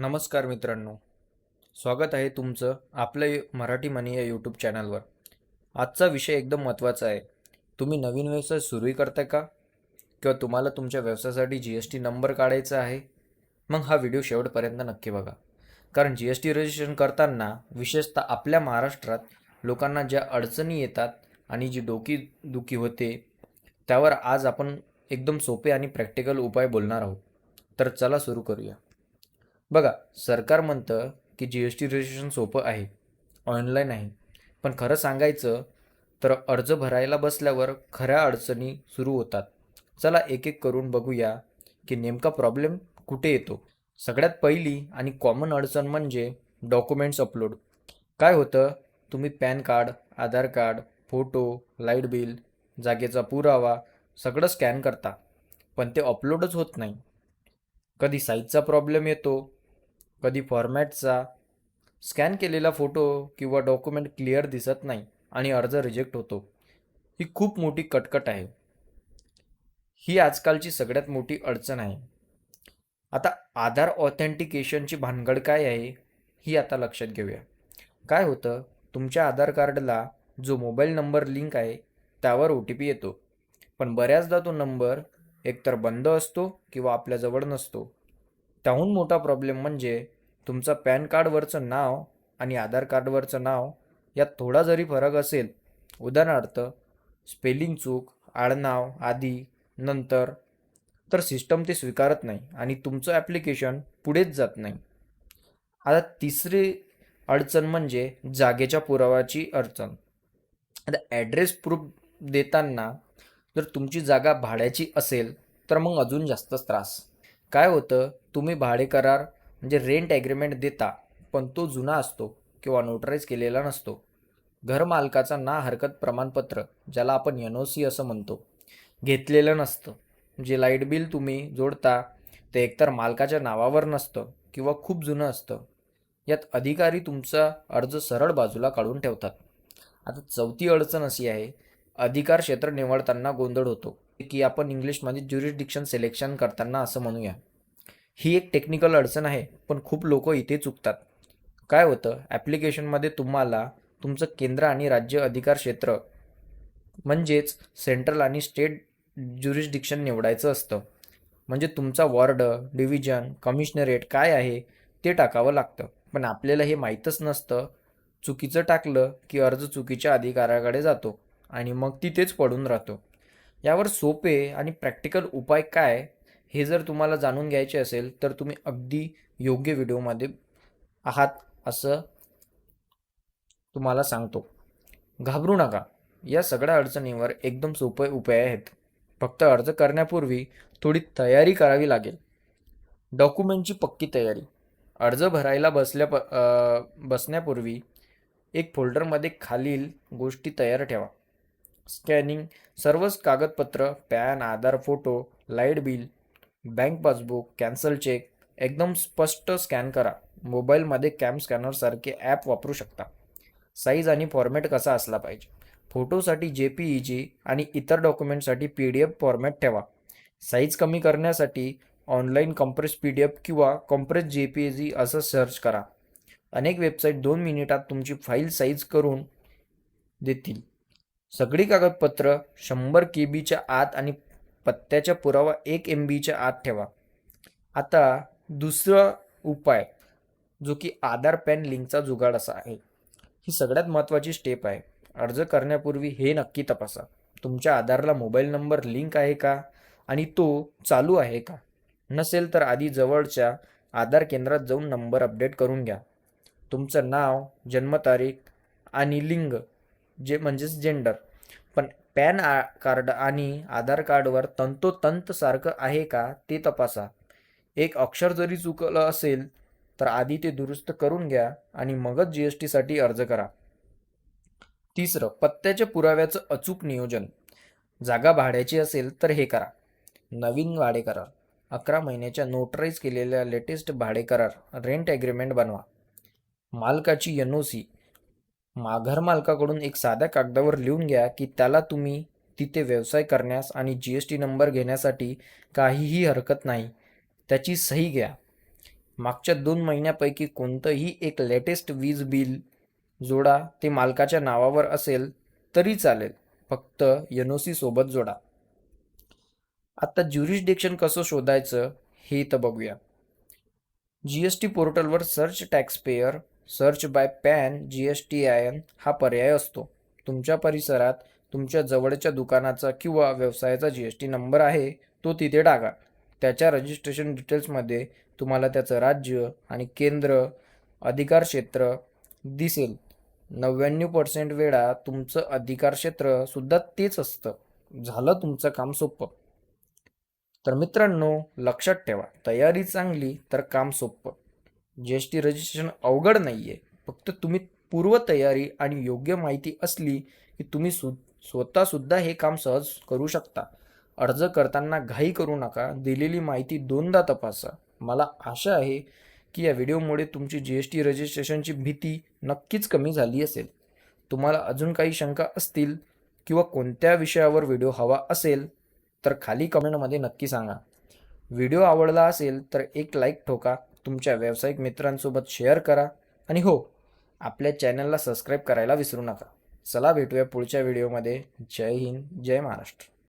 नमस्कार मित्रांनो. स्वागत आहे तुमचं आपलं मराठी मनी या यूट्यूब चॅनलवर आजचा विषय एकदम महत्त्वाचा आहे. तुम्ही नवीन व्यवसाय सुरू करताय का? किंवा तुम्हाला तुमच्या व्यवसायासाठी जी एस टी नंबर काढायचा आहे? मग हा व्हिडिओ शेवटपर्यंत नक्की बघा. कारण जी एस टी रजिस्ट्रेशन करताना विशेषतः आपल्या महाराष्ट्रात लोकांना ज्या अडचणी येतात आणि जी डोकी दुखी होते त्यावर आज आपण एकदम सोपे आणि प्रॅक्टिकल उपाय बोलणार आहोत. तर चला सुरू करूया. बघा सरकार म्हणतं की जी एस टी रजिस्ट्रेशन सोपं आहे ऑनलाईन आहे. पण खरं सांगायचं तर अर्ज भरायला बसल्यावर खऱ्या अडचणी सुरू होतात. चला एक एक करून बघूया की नेमका प्रॉब्लेम कुठे येतो. सगळ्यात पहिली आणि कॉमन अडचण म्हणजे डॉक्युमेंट्स अपलोड काय होतं? तुम्ही PAN card Aadhaar card photo light bill जागेचा पुरावा सगळं स्कॅन करता. पण ते अपलोडच होत नाही. कधी साईजचा प्रॉब्लेम येतो कधी फॉर्मॅटचा स्कॅन केलेला फोटो किंवा डॉक्युमेंट क्लिअर दिसत नाही आणि अर्ज रिजेक्ट होतो. ही खूप मोठी कटकट आहे. ही आजकालची सगळ्यात मोठी अडचण आहे. आता आधार ऑथेंटिकेशनची भानगड काय आहे ही आता लक्षात घेऊया. काय होतं तुमच्या आधार कार्डला जो मोबाईल नंबर लिंक आहे त्यावर ओ टी पी येतो. पण बऱ्याचदा तो नंबर एकतर बंद असतो किंवा आपल्याजवळ नसतो. त्याहून मोठा प्रॉब्लेम म्हणजे तुमचं पॅन कार्डवरचं नाव आणि आधार कार्डवरचं नाव यात थोडा जरी फरक असेल उदाहरणार्थ स्पेलिंग चूक आडनाव आधी नंतर तर सिस्टम ते स्वीकारत नाही आणि तुमचं ॲप्लिकेशन पुढेच जात नाही. आता तिसरी अडचण म्हणजे जागेच्या पुराव्याची अडचण. आता ॲड्रेस प्रूफ देताना जर तुमची जागा भाड्याची असेल तर मग अजून जास्त त्रास. काय होतं? तुम्ही भाडे करार म्हणजे रेंट ॲग्रीमेंट देता पण तो जुना असतो किंवा नोटराईज केलेला नसतो. घरमालकाचा ना हरकत प्रमाणपत्र ज्याला आपण एन ओ सी असं म्हणतो घेतलेलं नसतं. जे लाइट बिल तुम्ही जोडता ते एकतर मालकाच्या नावावर नसतं किंवा खूप जुनं असतं. यात अधिकारी तुमचा अर्ज सरळ बाजूला काढून ठेवतात. आता चौथी अडचण अशी आहे अधिकार क्षेत्र निवडताना गोंधळ होतो. की आपण इंग्लिशमध्ये ज्युरिडिक्शन सिलेक्शन करताना असं म्हणूया. ही एक टेक्निकल अडचण आहे पण खूप लोक इथे चुकतात. काय होतं? ॲप्लिकेशनमध्ये तुम्हाला तुमचं केंद्र आणि राज्य अधिकार क्षेत्र म्हणजेच सेंट्रल आणि स्टेट ज्युरिस्डिक्शन निवडायचं असतं. म्हणजे तुमचा वॉर्ड डिव्हिजन कमिशनरेट काय आहे ते टाकावं लागतं. पण आपल्याला हे माहीतच नसतं. चुकीचं टाकलं की अर्ज चुकीच्या अधिकाऱ्याकडे जातो. आणि मग तिथेच पडून राहतो. यावर सोपे आणि प्रॅक्टिकल उपाय काय हे जर तुम्हाला जाणून घ्यायचे असेल तर तुम्ही अगदी योग्य व्हिडिओमध्ये आहात असं तुम्हाला सांगतो. घाबरू नका. या सगळ्या अडचणीवर एकदम सोपे उपाय आहेत. फक्त अर्ज करण्यापूर्वी थोडी तयारी करावी लागेल. डॉक्युमेंटची पक्की तयारी. अर्ज भरायला बसल्या प बसण्यापूर्वी एक फोल्डरमध्ये खालील गोष्टी तयार ठेवा. स्कॅनिंग सर्वच कागदपत्र PAN Aadhaar photo light bill bank passbook cancel cheque एकदम स्पष्ट स्कॅन करा. मोबाईलमध्ये कॅम स्कॅनरसारखे ॲप वापरू शकता. साईज आणि फॉर्मॅट कसा असला पाहिजे? फोटोसाठी जे पी ई जी आणि इतर डॉक्युमेंटसाठी पी डी एफ फॉर्मॅट ठेवा. साईज कमी करण्यासाठी online compress P D F किंवा compress J P A G असं सर्च करा. अनेक वेबसाईट दोन मिनिटात तुमची फाईल साईज करून देतील. सगळी कागदपत्र शंभर के बीच्या आत आणि पत्त्याचा पुरावा एक एम बीच्या आत ठेवा. आता दुसरा उपाय जो की आधार पॅन लिंकचा जुगाड असा आहे. ही सगळ्यात महत्त्वाची स्टेप आहे. अर्ज करण्यापूर्वी हे नक्की तपासा. तुमच्या आधारला मोबाईल नंबर लिंक आहे का? आणि तो चालू आहे का? नसेल तर आधी जवळच्या आधार केंद्रात जाऊन नंबर अपडेट करून घ्या. तुमचं नाव जन्मतारीख आणि लिंग जे म्हणजेच जेंडर पण पॅन आ कार्ड आणि आधार कार्डवर तंतोतंत सारखं आहे का ते तपासा. एक अक्षर जरी चुकलं असेल तर आधी ते दुरुस्त करून घ्या आणि मगच जी एस टीसाठी अर्ज करा. तिसरं पत्त्याच्या पुराव्याचं अचूक नियोजन. जागा भाड्याची असेल तर हे करा. नवीन भाडे करार अकरा महिन्याच्या नोटराईज केलेल्या लेटेस्ट भाडे करार. रेंट ॲग्रीमेंट बनवा. मालकाची एन ओ सी माघार मालकाकडून एक साध्या कागदावर लिहून घ्या की त्याला तुम्ही तिथे व्यवसाय करण्यास आणि जी एस टी नंबर घेण्यासाठी काहीही हरकत नाही. त्याची सही घ्या. मागच्या दोन महिन्यापैकी कोणतंही एक लेटेस्ट वीज बिल जोडा. ते मालकाच्या नावावर असेल तरी चालेल. फक्त एन ओ सी सोबत जोडा. आता ज्युरिस्डिक्शन कसं शोधायचं हे तर बघूया. जी एस टी पोर्टलवर search tax payer search by PAN G S T I N हा पर्याय असतो. तुमच्या परिसरात तुमच्या जवळच्या दुकानाचा किंवा व्यवसायाचा जी एस टी नंबर आहे तो तिथे टाका. त्याच्या रजिस्ट्रेशन डिटेल्समध्ये तुम्हाला त्याचं राज्य आणि केंद्र अधिकार क्षेत्र दिसेल. नव्याण्णव पर्सेंट वेळा तुमचं अधिकार क्षेत्रसुद्धा तेच असतं. झालं तुमचं काम सोपं. तर मित्रांनो लक्षात ठेवा. तयारी चांगली तर काम सोपं. जी एस टी रजिस्ट्रेशन अवघड नाही आहे फक्त तुम्ही पूर्वतयारी आणि योग्य माहिती असली की तुम्ही सु स्वतःसुद्धा हे काम सहज करू शकता. अर्ज करताना घाई करू नका. दिलेली माहिती दोनदा तपासा. मला आशा आहे की या व्हिडिओमुळे तुमची जी एस टी रजिस्ट्रेशनची भीती नक्कीच कमी झाली असेल. तुम्हाला अजून काही शंका असतील किंवा कोणत्या विषयावर व्हिडिओ हवा असेल तर खाली कमेंटमध्ये नक्की सांगा. व्हिडिओ आवडला असेल तर एक लाईक ठोका. तुमच्या व्यावसायिक मित्रांसोबत शेअर करा. आणि हो आपल्या चॅनलला सबस्क्राईब करायला विसरू नका. चला भेटूया पुढच्या व्हिडिओमध्ये जय हिंद जय महाराष्ट्र.